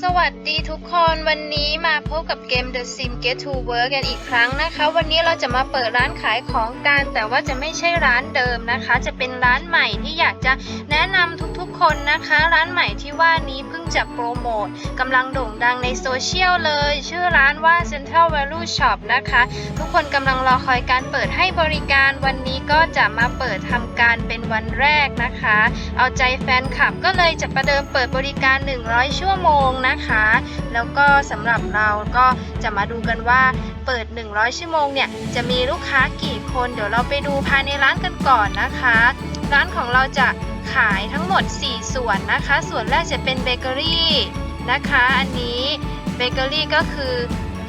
สวัสดีทุกคนวันนี้มาพบกับเกม The Sim Get to Work กันอีกครั้งนะคะ วันนี้เราจะมาเปิดร้านขายของกัน แต่ว่าจะไม่ใช่ร้านเดิมนะคะ จะเป็นร้านใหม่ที่อยากจะแนะนำทุกๆคนนะคะ ร้านใหม่ที่ว่านี้เพิ่งจะโปรโมทกำลังโด่งดังในโซเชียลเลย ชื่อร้านว่า Central Value Shop นะคะ ทุกคนกำลังรอคอยการเปิดให้บริการวันนี้ก็จะมาเปิดทำการเป็นวันแรกนะคะ เอาใจแฟนคลับก็เลยจะประเดิมเปิดบริการ 100 ชั่วโมงนะคะ แล้วก็สำหรับเราก็จะมาดูกันว่าเปิด 100 ชั่วโมงเนี่ยจะมีลูกค้ากี่คน เดี๋ยวเราไปดูภายในร้านกันก่อนนะคะ ร้านของเราจะขายทั้งหมด 4 ส่วนนะคะ ส่วนแรกจะเป็นเบเกอรี่นะคะ อันนี้เบเกอรี่ก็คือ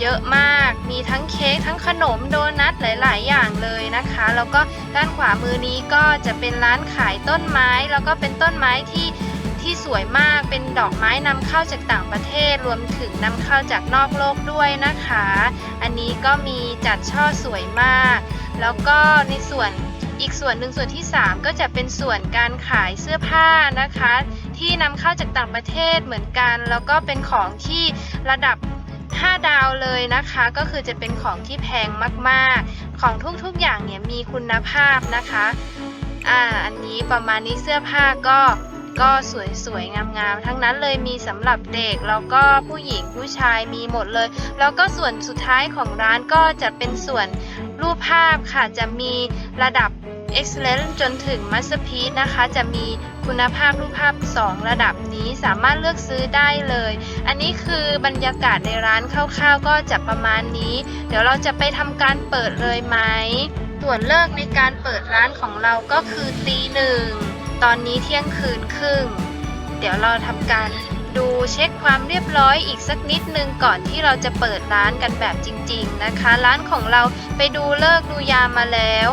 เยอะมาก มีทั้งเค้ก ทั้งขนม โดนัท หลาย ๆ อย่างเลยนะคะ แล้วก็ด้านขวามือนี้ก็จะเป็นร้านขายต้นไม้ แล้วก็เป็นต้นไม้ที่ ที่สวยมากเป็นดอกไม้นำเข้าจากต่างประเทศรวมถึงนำเข้าจากนอกโลกด้วยนะคะ อันนี้ก็มีจัดช่อสวยมาก แล้วก็ในส่วนอีกส่วนหนึ่งส่วนที่ 3 ก็จะเป็นส่วนการขายเสื้อผ้านะคะ ที่นำเข้าจากต่างประเทศเหมือนกัน แล้วก็เป็นของที่ระดับ 5 ดาวเลยนะคะ ก็คือจะเป็นของที่แพงมากๆ ของทุกๆอย่างเนี่ยมีคุณภาพนะคะอ่าอันนี้ประมาณนี้เสื้อผ้าก็ ก็สวยๆ งามๆ ทั้งนั้นเลยมีสำหรับเด็กแล้วก็ผู้หญิงผู้ชายมีหมดเลย แล้วก็ส่วนสุดท้ายของร้านก็จะเป็นส่วนรูปภาพค่ะจะมีระดับ Excellent จนถึง Masterpiece นะคะ จะมีคุณภาพรูปภาพ 2 ระดับนี้สามารถเลือกซื้อได้เลย อันนี้คือบรรยากาศในร้านคร่าวๆ ก็จะประมาณนี้ เดี๋ยวเราจะไปทำการเปิดเลยไหมส่วนเลิกในการเปิดร้านของเราก็คือตีหนึ่ง ตอนนี้เที่ยงคืนครึ่ง เดี๋ยวเราทำการดูเช็คความเรียบร้อยอีกสักนิดนึงก่อนที่เราจะเปิดร้านกันแบบจริง ๆ นะคะ ร้านของเราไปดูเลิกดูยามมาแล้ว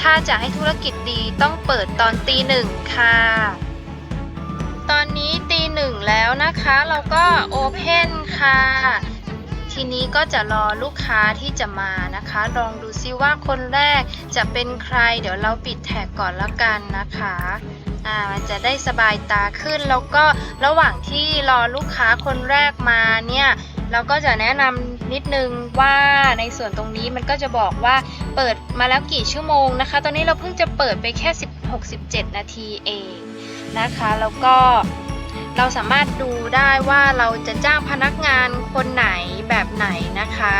ถ้าจะให้ธุรกิจดีต้องเปิดตอนตีหนึ่งค่ะ ตอนนี้ตีหนึ่งแล้วนะคะเราก็โอเพนค่ะ ทีนี้ก็จะรอลูกค้าที่จะมานะคะ ลองดูซิว่าคนแรกจะเป็นใคร เดี๋ยวเราปิดแท็กก่อนแล้วกันนะคะ อ่ามันจะได้สบายตาขึ้นแล้วก็ระหว่างที่รอลูกค้าคนแรกมาเนี่ยเราก็จะแนะนำนิดนึงว่าในส่วนตรงนี้มันก็จะบอกว่าเปิดมาแล้วกี่ชั่วโมงนะคะ ตอนนี้เราเพิ่งจะเปิดไปแค่ 16-17 นาทีเองนะคะ แล้วก็เราสามารถดูได้ว่าเราจะจ้างพนักงานคนไหนแบบไหนนะคะ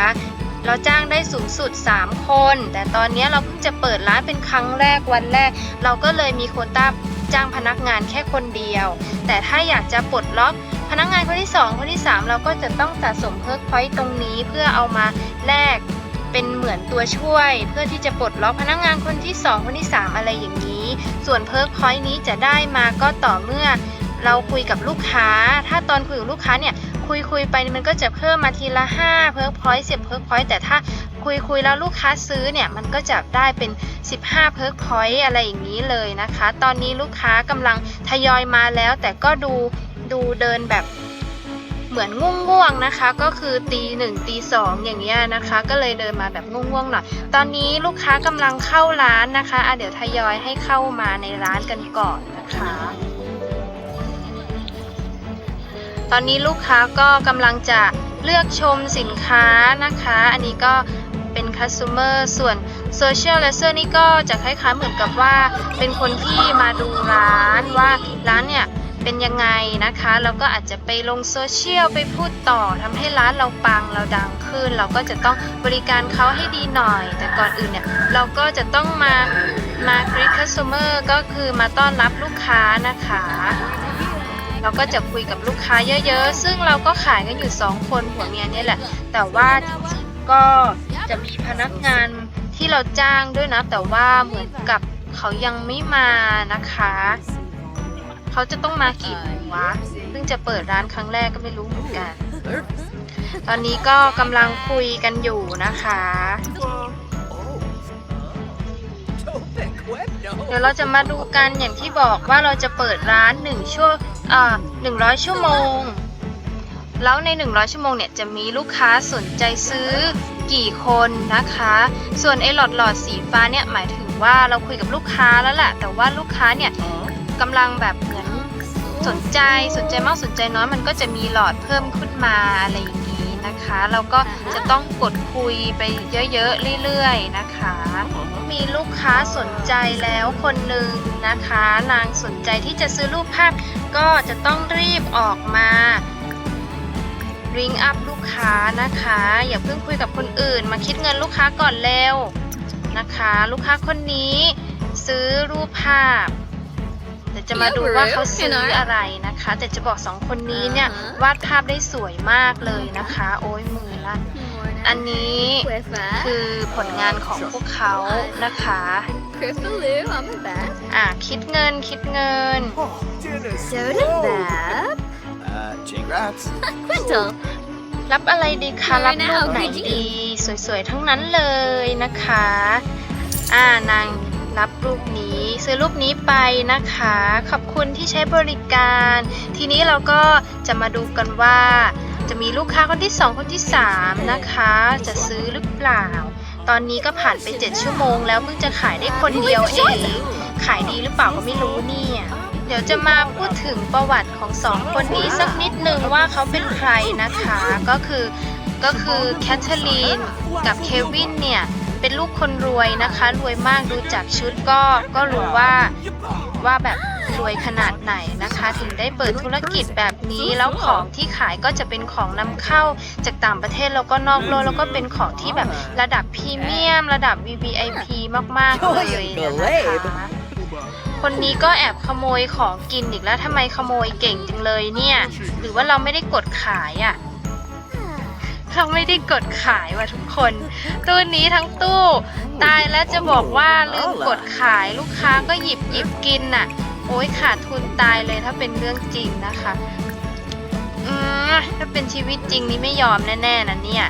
เราจ้างได้สูงสุด 3 คน แต่ตอนนี้เราเพิ่งจะเปิดร้านเป็นครั้งแรกวันแรก เราก็เลยมีโคต้า จ้างพนักงานแค่คนเดียว แต่ถ้าอยากจะปลดล็อกพนักงานคนที่ 2 คนที่ 3 เราก็จะต้องสะสมเพิร์กพอยต์ตรงนี้เพื่อเอามาแลกเป็นเหมือนตัวช่วย เพื่อที่จะปลดล็อกพนักงานคนที่ 2 คนที่ 3 อะไรอย่างนี้ ส่วนเพิร์กพอยต์นี้จะได้มาก็ต่อเมื่อเราคุยกับลูกค้า ถ้าตอนคุยกับลูกค้าเนี่ยคุยคุยไปมันก็จะเพิ่มมาทีละ5เพิร์กพอยต์10เพิร์กพอยต์แต่ถ้า คุยคุยแล้วลูกค้าซื้อเนี่ยมันก็จะได้เป็น 15เพิร์กพอยต์อะไรอย่างนี้เลยนะคะ ตอนนี้ลูกค้ากำลังทยอยมาแล้ว แต่ก็ดูดูเดินแบบเหมือนง่วงๆนะคะ ก็คือตีหนึ่งตีสองอย่างเงี้ยนะคะ ก็เลยเดินมาแบบง่วงๆหน่อยตอนนี้ลูกค้ากำลังเข้าร้านนะคะอะเดี๋ยวทยอยให้เข้ามาในร้านกันก่อนนะคะตอนนี้ลูกค้าก็กำลังจะเลือกชมสินค้านะคะ อันนี้ก็ เป็น customer ส่วน social l a s e r นี่ก็จะคล้ายๆเหมือนกับว่า เป็นคนที่มาดูร้านว่าร้านเนี่ยเป็นยังไงนะคะแล้วก็อาจจะไปลงโซเชียลไปพูดต่อทำให้ร้านเราปังเราดังขึ้น เราก็จะต้องบริการเขาให้ดีหน่อย แต่ก่อนอื่นเนี่ยเราก็จะต้องมามา greet customer ก็คือมาต้อนรับลูกค้านะคะ เราก็จะคุยกับลูกค้าเยอะ ๆ ซึ่งเราก็ขายกันอยู่ 2 คนผัวเมียนี่แหละ แต่ว่าจริง ก็จะมีพนักงานที่เราจ้างด้วยนะ แต่ว่าเหมือนกับเขายังไม่มานะคะ เขาจะต้องมากี่โมงวะเพิ่งจะเปิดร้านครั้งแรกก็ไม่รู้เหมือนกัน ตอนนี้ก็กำลังคุยกันอยู่นะคะ เดี๋ยวเราจะมาดูกันอย่างที่บอกว่าเราจะเปิดร้าน1ชั่วอ่อ100ชั่วโมง แล้วใน 100 ชั่วโมงเนี่ยจะมีลูกค้าสนใจซื้อกี่คนนะคะ ส่วนไอ้หลอดหลอดสีฟ้าเนี่ยหมายถึงว่าเราคุยกับลูกค้าแล้วแหละแต่ว่าลูกค้าเนี่ยกำลังแบบเหมือนสนใจสนใจมากสนใจน้อยมันก็จะมีหลอดเพิ่มขึ้นมาอะไรอย่างนี้นะคะเราก็จะต้องกดคุยไปเยอะๆเรื่อยๆนะคะ มีลูกค้าสนใจแล้วคนหนึ่งนะคะ นางสนใจที่จะซื้อรูปภาพก็จะต้องรีบออกมา ริงอัพลูกค้านะคะ อย่าเพิ่งคุยกับคนอื่น มาคิดเงินลูกค้าก่อนเร็วนะคะ ลูกค้าคนนี้ซื้อรูปภาพเดี๋ยวจะมาดูว่าเขาซื้ออะไรนะคะ แต่จะบอกสองคนนี้เนี่ยวาดภาพได้สวยมากเลยนะคะ โอ้ยมือลั่นอันนี้คือผลงานของพวกเขานะคะ Crispaloo on my back. อะคิดเงินคิดเงิน Soda Bab. Uh, congrats. Quintal. รับอะไรดีคะเออรับรูปน่าเอาไหนจริงดี สวยๆ ทั้งนั้นเลยนะคะ อ่านางรับรูปนี้ซื้อรูปนี้ไปนะคะ ขอบคุณที่ใช้บริการ ทีนี้เราก็จะมาดูกันว่า จะมีลูกค้าคนที่ 2 คนที่ 3 นะคะ จะซื้อหรือเปล่า ตอนนี้ก็ผ่านไป 7 ชั่วโมงแล้วเพิ่งจะขายได้คนเดียวเอง ขายดีหรือเปล่าก็ไม่รู้เนี่ย เดี๋ยวจะมาพูดถึงประวัติของสองคนนี้สักนิดนึงว่าเขาเป็นใครนะคะ ก็คือก็คือแคทเธอรีนกับเควินเนี่ย เป็นลูกคนรวยนะคะ รวยมากดูจากชุดก็ก็รู้ว่าว่าแบบรวยขนาดไหนนะคะ ถึงได้เปิดธุรกิจแบบนี้แล้วของที่ขายก็จะเป็นของนำเข้าจากต่างประเทศแล้วก็นอกโลกแล้วก็เป็นของที่แบบระดับพรีเมียม ระดับ VVIP มากๆเลยนะคะ คนนี้ก็แอบขโมยของกินอีกแล้วทำไมขโมยเก่งจังเลยเนี่ย หรือว่าเราไม่ได้กดขายอะ่ะเราไม่ได้กดขายว่ะทุกคน ตู้นี้ทั้งตู้ ตายแล้วจะบอกว่าลืมกดขายลูกค้าก็หยิบหยิบกินน่ะ โอ้ยขาดทุนตายเลยถ้าเป็นเรื่องจริงนะคะอืมถ้าเป็นชีวิตจริงนี่ไม่ยอมแน่ๆนะเนี่ย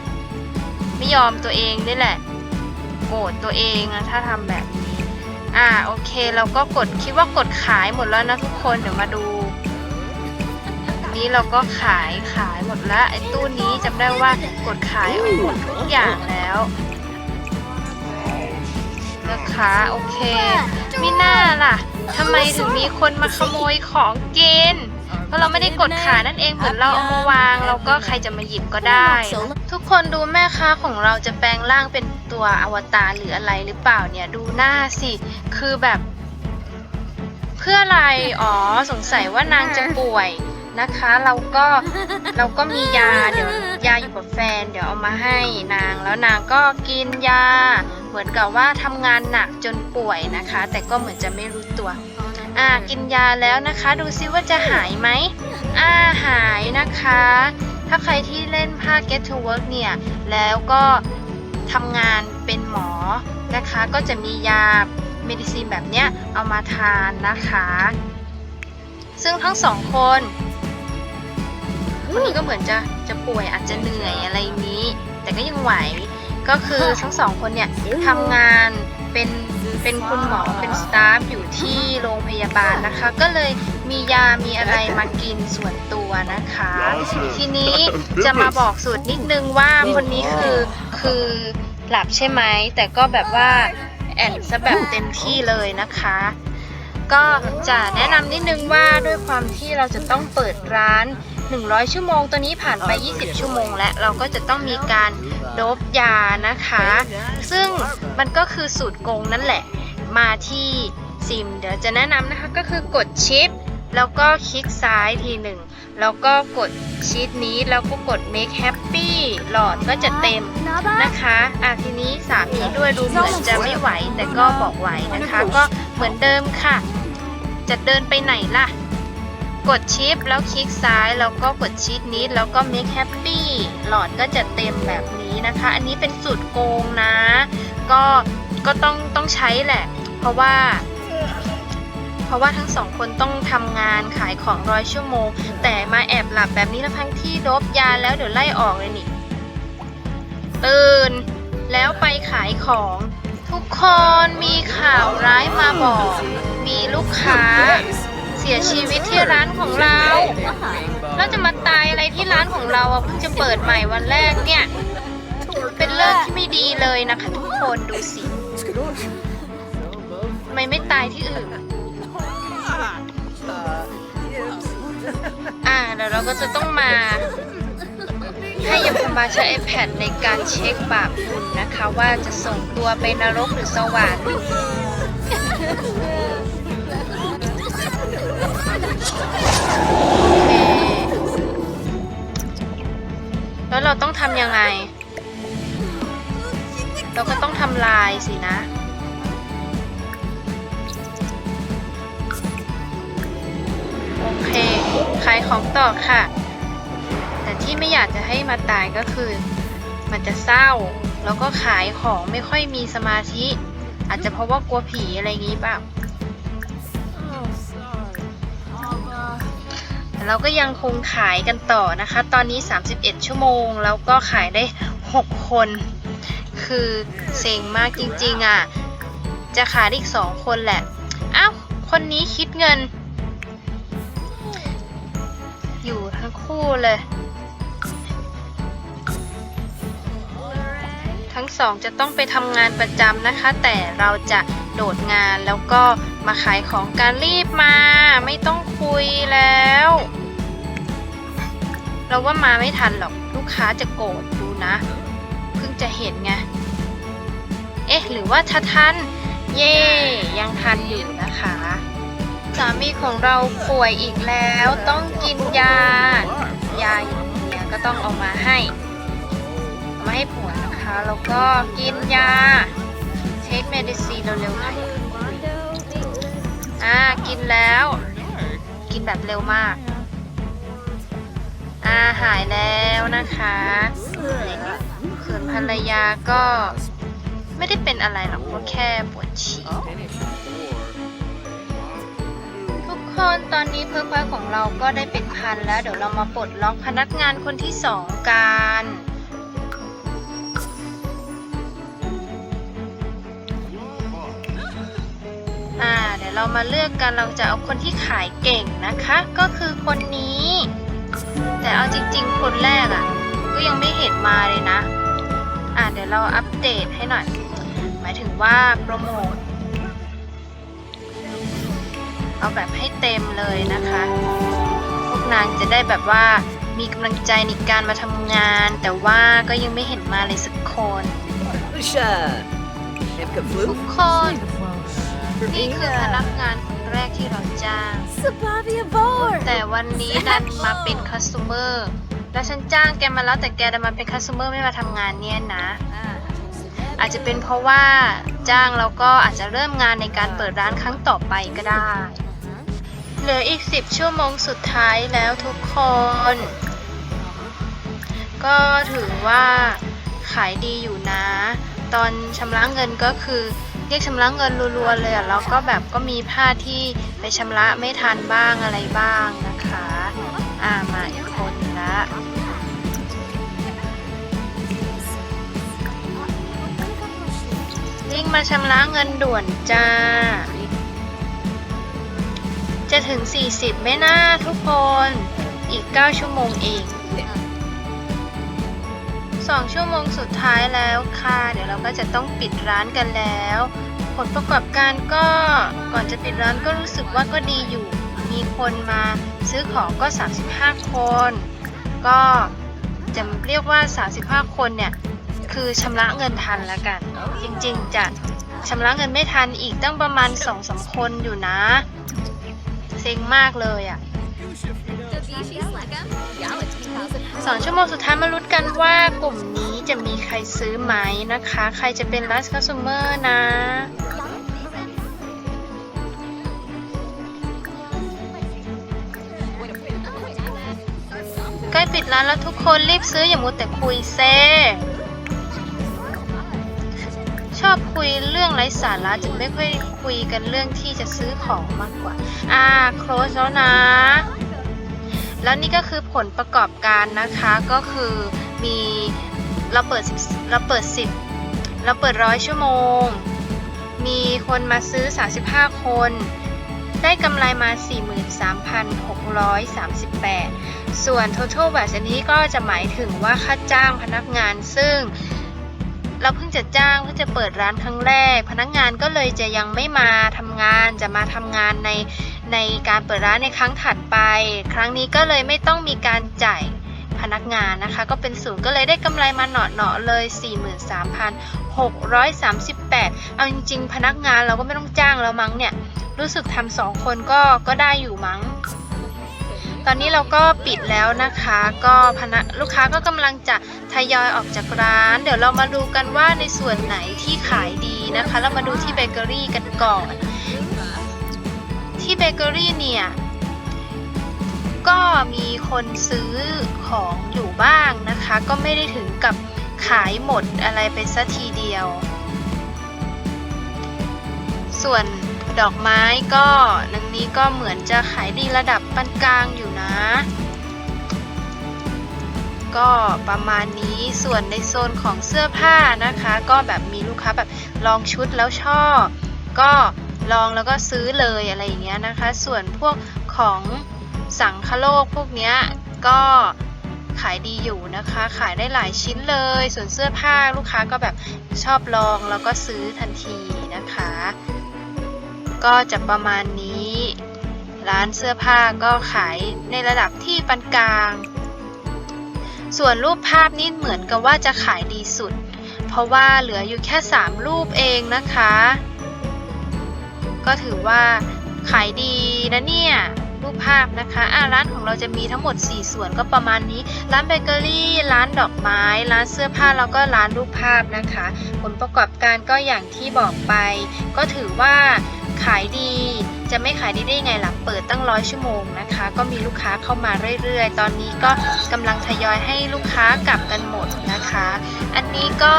ไม่ยอมตัวเองนี่แหละโกรธตัวเองนะถ้าทำแบบนี้ อ่าโอเคเราก็กดคิดว่ากดขายหมดแล้วนะทุกคนเดี๋ยวมาดู นี้เราก็ขายขายหมดแล้วไอ้ตู้นี้จำได้ว่ากดขายหมดทุกอย่างแล้วนะคะโอเคมิน่าล่ะทำไมถึงมีคนมาขโมยของกิน เพราะเราไม่ได้กดขานั่นเองเหมือนเราเอามาวางเราก็ใครจะมาหยิบก็ได้ ทุกคนดูแม่ค้าของเราจะแปลงร่างเป็นตัวอวตารหรืออะไรหรือเปล่าเนี่ยดูหน้าสิ คือแบบ เพื่ออะไร อ๋อสงสัยว่านางจะป่วยนะคะ เราก็เราก็มียาเดี๋ยวยาอยู่กับแฟน เดี๋ยวเอามาให้นางแล้วนางก็กินยา เหมือนกับว่าทำงานหนักจนป่วยนะคะ แต่ก็เหมือนจะไม่รู้ตัว อ่ากินยาแล้วนะคะ ดูซิว่าจะหายไหมอ่าหายนะคะ ถ้าใครที่เล่นภาค Get to Work เนี่ย แล้วก็ทำงานเป็นหมอนะคะ ก็จะมียาเมดิซีนแบบเนี้ยเอามาทานนะคะ ซึ่งทั้งสองคนคนนี้ก็เหมือนจะจะป่วยอาจจะเหนื่อยอะไรนี้ แต่ก็ยังไหวก็คือทั้งสองคนเนี่ยทำงานเป็น เป็นคุณหมอเป็นสตาฟอยู่ที่โรงพยาบาลนะคะ ก็เลยมียามีอะไรมากินส่วนตัวนะคะ ทีนี้จะมาบอกสูตรนิดนึงว่าคนนี้คือคือหลับใช่ไหมแต่ก็แบบว่าแอนซะแบบเต็มที่เลยนะคะ ก็จะแนะนำนิดนึงว่าด้วยความที่เราจะต้องเปิดร้าน 100 ชั่วโมง ตัวนี้ผ่านไป 20 ชั่วโมง และเราก็จะต้องมีการโดบยานะคะ ซึ่งมันก็คือสูตรโกงนั่นแหละ มาที่ซิม เดี๋ยวจะแนะนำนะคะก็คือกดชิป แล้วก็คลิกซ้ายทีหนึ่ง แล้วก็กดชีตนี้ แล้วก็กด make happy หลอดก็จะเต็มนะคะอะทีนี้สามีด้วยดูเหมือนจะไม่ไหว แต่ก็บอกไหวนะคะ ก็เหมือนเดิมค่ะ จะเดินไปไหนล่ะ กดชิปแล้วคลิกซ้ายแล้วก็กดชีตนี้แล้วก็ make happy หลอดก็จะเต็มแบบนี้นะคะ อันนี้เป็นสูตรโกงนะ ก็ก็ต้องต้องใช้แหละ เพราะว่า เพราะว่าทั้งสองคนต้องทำงานขายของร้อยชั่วโมง แต่มาแอบหลับแบบนี้แล้วทั้งที่ดบยาแล้วเดี๋ยวไล่ออกเลยนี่ตื่นแล้วไปขายของ ทุกคนมีข่าวร้ายมาบอก มีลูกค้า สียชีวิตที่ร้านของเรา แล้วจะมาตายอะไรที่ร้านของเราอะเพิ่งจะเปิดใหม่วันแรกเนี่ย เป็นเรื่องที่ไม่ดีเลยนะคะทุกคนดูสิทำไมไม่ตายที่อื่นอะแล้วเราก็จะต้องมา ให้ยมพบาลใช้ iPad ในการเช็คบาปบุญนะคะ ว่าจะส่งตัวไปนรกหรือสวรรค์ แล้วเราต้องทำยังไง เราก็ต้องทำลายสินะ โอเคขายของต่อค่ะ แต่ที่ไม่อยากจะให้มาตายก็คือ มันจะเศร้า แล้วก็ขายของไม่ค่อยมีสมาธิ อาจจะเพราะว่ากลัวผีอะไรอย่างงี้เปล่า เราก็ยังคงขายกันต่อนะคะ ตอนนี้ 31 ชั่วโมง แล้วก็ขายได้ 6 คน คือเซ็งมากจริงๆอะ จะขายอีก 2 คนแหละ อ้าว คนนี้คิดเงิน อยู่ทั้งคู่เลย ทั้งสองจะต้องไปทำงานประจำนะคะ แต่เราจะโดดงานแล้วก็ มาขายของการรีบมา ไม่ต้องคุยแล้ว เราว่ามาไม่ทันหรอกลูกค้าจะโกรธดูนะ เพิ่งจะเห็นไง เอ๊ะ หรือว่าถ้าทัน เย่ยังทันอยู่นะคะ สามีของเราป่วยอีกแล้วต้องกินยายาอยู่เนี่ยก็ต้องเอามาให้เอามาให้ผัวนะคะ แล้วก็กินยา เทคเมดิซีเร็วๆหน่อย อ่า กินแล้ว กินแบบเร็วมาก อ่า หายแล้วนะคะส่วนภรรยาก็ไม่ได้เป็นอะไรหรอกก็แค่ปวดฉี่ทุกคนตอนนี้เพิ่มพอยของเราก็ได้เป็นพันแล้ว เดี๋ยวเรามาปลดล็อกพนักงานคนที่สองกัน เดี๋ยวเรามาเลือกกันเราจะเอาคนที่ขายเก่งนะคะ ก็คือคนนี้ แต่เอาจริงๆ คนแรกอะ่ะ ก็ยังไม่เห็นมาเลยนะ อ่าเดี๋ยวเราอัปเดตให้หน่อย หมายถึงว่าโปรโมทเอาแบบให้เต็มเลยนะคะ พวกนางจะได้แบบว่ามีกำลังใจในการมาทำงาน แต่ว่าก็ยังไม่เห็นมาเลยสักคน Lucia. Heb ทุ gevloed? กคน นี่คือพนักงานคนแรกที่เราจ้าง Sabavia board. แต่วันนี้ดันมาเป็นคัส t เมอร์แล้วฉันจ้างแกมาแล้วแต่แกดันมาเป็นคัส t เมอร์ไม่มาทำงานเนี่ยนะ อาจจะเป็นเพราะว่าจ้างแล้วก็อาจจะเริ่มงานในการเปิดร้านครั้งต่อไปก็ได้ เหลืออีก 10 ชั่วโมงสุดท้ายแล้วทุกคน ก็ถือว่าขายดีอยู่นะ ตอนชำระเงินก็คือ เรียกชำระเงินรัวๆเลยอะแล้วก็แบบก็มีผ้าที่ไปชำระไม่ทันบ้างอะไรบ้างนะคะ อ่ามาอีกคนละลิงมาชำระเงินด่วนจ้า จะถึง 40 ไม่น่าทุกคน อีก 9 ชั่วโมงเอง 2ชั่วโมงสุดท้ายแล้วค่ะ เดี๋ยวเราก็จะต้องปิดร้านกันแล้ว ผลประกอบการก็ก่อนจะปิดร้านก็รู้สึกว่าก็ดีอยู่ มีคนมาซื้อของก็ 35 คน ก็จะเรียกว่า 35 คนเนี่ย คือชำระเงินทันแล้วกัน จริงๆ จะชำระเงินไม่ทันอีกตั้งประมาณ2อสาคนอยู่นะ เซ็งมากเลยอะ่ะ สองชั่วโมงสุดท้ายมาลุ้นกันว่ากลุ่มนี้จะมีใครซื้อไหมนะคะ ใครจะเป็น last customer นะใกล้ปิดร้านแล้วทุกคนรีบซื้ออย่ามัวแต่คุยเซชอบคุยเรื่องไร้สาระจึงไม่ค่อยคุยกันเรื่องที่จะซื้อของมากกว่า อ่า close แล้วนะ แล้วนี่ก็คือผลประกอบการนะคะก็คือมีเราเปิด10เราเปิด 10 เราเปิดร้อยชั่วโมง มีคนมาซื้อ 35 คน ได้กำไรมา 43,638 ส่วน total batch อันนี้ก็จะหมายถึงว่าค่าจ้างพนักงานซึ่งเราเพิ่งจะจ้างเพิ่งจะเปิดร้านครั้งแรก พนักงานก็เลยจะยังไม่มาทำงานจะมาทำงานใน ในการเปิดร้านในครั้งถัดไป ครั้งนี้ก็เลยไม่ต้องมีการจ่ายพนักงานนะคะ ก็เป็นศูนย์ก็เลยได้กำไรมาหนาะๆเลย 43,638 เอาจริง ๆ พนักงานเราก็ไม่ต้องจ้างแล้วมั้งเนี่ย รู้สึกทำสองคนก็ก็ได้อยู่มั้ง ตอนนี้เราก็ปิดแล้วนะคะ ก็พนักลูกค้าก็กำลังจะทยอยออกจากร้าน เดี๋ยวเรามาดูกันว่าในส่วนไหนที่ขายดีนะคะ เรามาดูที่เบเกอรี่กันก่อน ที่เบเกอรี่เนี่ย ก็มีคนซื้อของอยู่บ้างนะคะ ก็ไม่ได้ถึงกับขายหมดอะไรไปซะทีเดียว ส่วนดอกไม้ก็นังนี้ก็เหมือนจะขายดีระดับปานกลางอยู่นะ ก็ประมาณนี้ส่วนในโซนของเสื้อผ้านะคะ ก็แบบมีลูกค้าแบบลองชุดแล้วชอบ ก็ ลองแล้วก็ซื้อเลยอะไรอย่างเงี้ยนะคะ ส่วนพวกของสังคโลกพวกเนี้ยก็ขายดีอยู่นะคะ ขายได้หลายชิ้นเลย ส่วนเสื้อผ้าลูกค้าก็แบบชอบลองแล้วก็ซื้อทันทีนะคะ ก็จะประมาณนี้ ร้านเสื้อผ้าก็ขายในระดับที่ปานกลาง ส่วนรูปภาพนี่เหมือนกับว่าจะขายดีสุด เพราะว่าเหลืออยู่แค่ 3 รูปเองนะคะ ก็ถือว่าขายดีนะเนี่ย รูปภาพนะคะอะร้านของเราจะมีทั้งหมด 4 ส่วนก็ประมาณนี้ ร้านเบเกอรี่ ร้านดอกไม้ ร้านเสื้อผ้า แล้วก็ร้านรูปภาพนะคะ ผลประกอบการก็อย่างที่บอกไป ก็ถือว่า ขายดี จะไม่ขายดีได้ยังไงล่ะ เปิดตั้งร้อยชั่วโมงนะคะ ก็มีลูกค้าเข้ามาเรื่อยๆ ตอนนี้ก็กำลังทยอยให้ลูกค้ากลับกันหมดนะคะ อันนี้ก็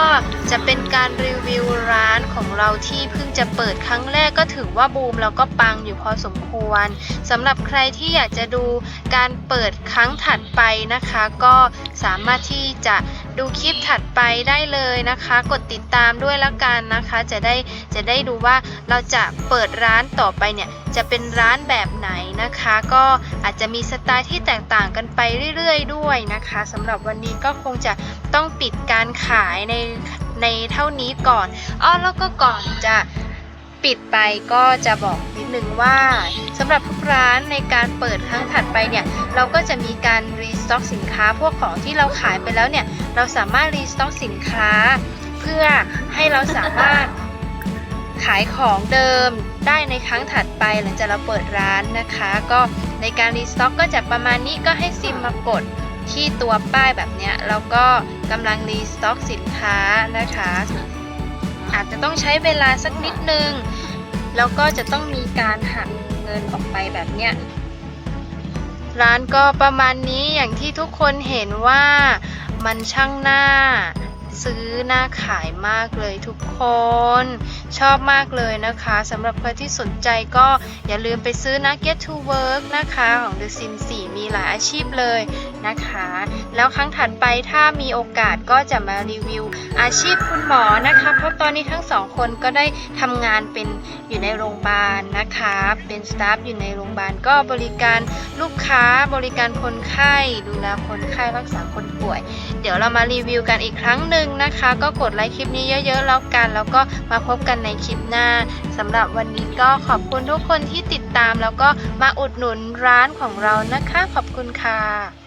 จะเป็นการรีวิวร้านของเราที่เพิ่งจะเปิดครั้งแรกก็ถือว่าบูมแล้วก็ปังอยู่พอสมควรสำหรับใครที่อยากจะดูการเปิดครั้งถัดไปนะคะ ก็สามารถที่จะ ดูคลิปถัดไปได้เลยนะคะ กดติดตามด้วยละกันนะคะ จะได้จะได้ดูว่าเราจะเปิดร้านต่อไปเนี่ยจะเป็นร้านแบบไหนนะคะ ก็อาจจะมีสไตล์ที่แตกต่างกันไปเรื่อยๆ ด้วยนะคะสำหรับวันนี้ก็คงจะต้องปิดการขายในในเท่านี้ก่อนอ้อแล้วก็ก่อนจะ ปิดไปก็จะบอกนิดนึงว่าสำหรับทุกร้านในการเปิดครั้งถัดไปเนี่ยเราก็จะมีการรีสต็อกสินค้าพวกของที่เราขายไปแล้วเนี่ยเราสามารถรีสต็อกสินค้า เพื่อให้เราสามารถขายของเดิมได้ในครั้งถัดไปหลังจากเราเปิดร้านนะคะ ก็ในการรีสต็อกก็จะประมาณนี้ก็ให้ซิมมากดที่ตัวป้ายแบบเนี้ยแล้วก็กำลังรีสต็อกสินค้านะคะ อาจจะต้องใช้เวลาสักนิดนึง แล้วก็จะต้องมีการหักเงินออกไปแบบเนี้ยร้านก็ประมาณนี้อย่างที่ทุกคนเห็นว่ามันช่างหน้า ซื้อหน้าขายมากเลยทุกคน ชอบมากเลยนะคะสำหรับใครที่สนใจก็อย่าลืมไปซื้อนะ Get to Work นะคะของ The Sims 4 มีหลายอาชีพเลยนะคะ แล้วครั้งถัดไปถ้ามีโอกาสก็จะมารีวิวอาชีพคุณหมอนะคะ เพราะตอนนี้ทั้งสองคนก็ได้ทำงานเป็นอยู่ในโรงพยาบาลนะคะ เป็นสตาฟอยู่ในโรงพยาบาลก็บริการลูกค้าบริการคนไข้ ดูแลคนไข้รักษาคนป่วย เดี๋ยวเรามารีวิวกันอีกครั้งหนึ่งงนะคะ ก็กดไลค์คลิปนี้เยอะๆแล้วกัน แล้วก็มาพบกันในคลิปหน้าสำหรับวันนี้ก็ขอบคุณทุกคนที่ติดตาม แล้วก็มาอุดหนุนร้านของเรานะคะ ขอบคุณค่ะ